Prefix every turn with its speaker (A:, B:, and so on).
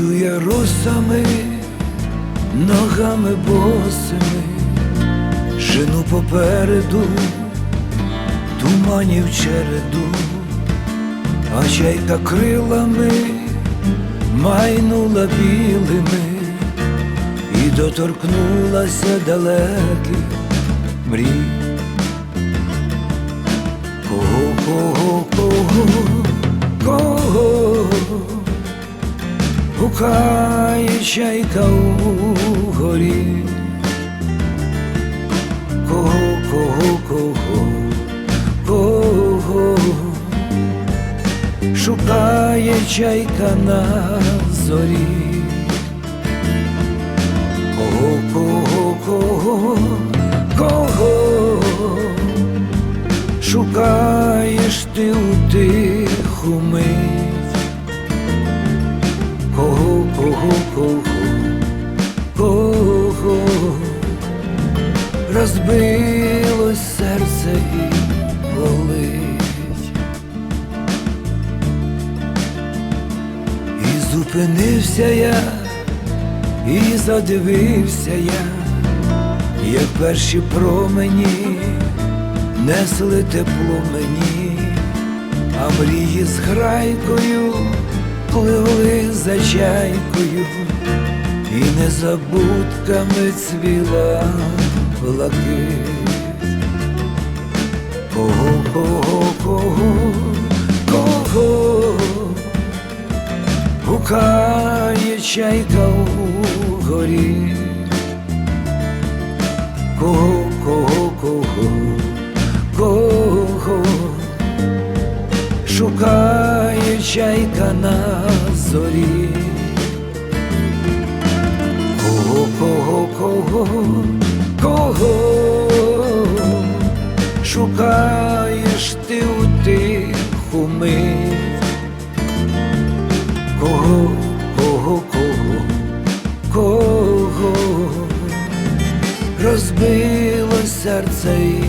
A: Крокує русами, ногами босими, жену попереду, туманів череду, а чайка крилами майнула білими. І доторкнулася далеких гукає чайка у горі. Кого, кого, кого, кого шукає чайка на зорі. Кого, кого, кого, кого шукаєш ти у тиху мить? Розбилось серце і болить, і зупинився я, і задивився я, як перші промені несли тепло мені, а мрії з грайкою пливли за чайкою, і незабудками цвіла блакить. Кого, кого, кого, кого гукає чайка у горі. Кого, кого, кого, кого шукає чайка на зорі. Кого, кого, кого, шукаєш ти у тиху мить? Кого, кого, кого, кого розбило серце і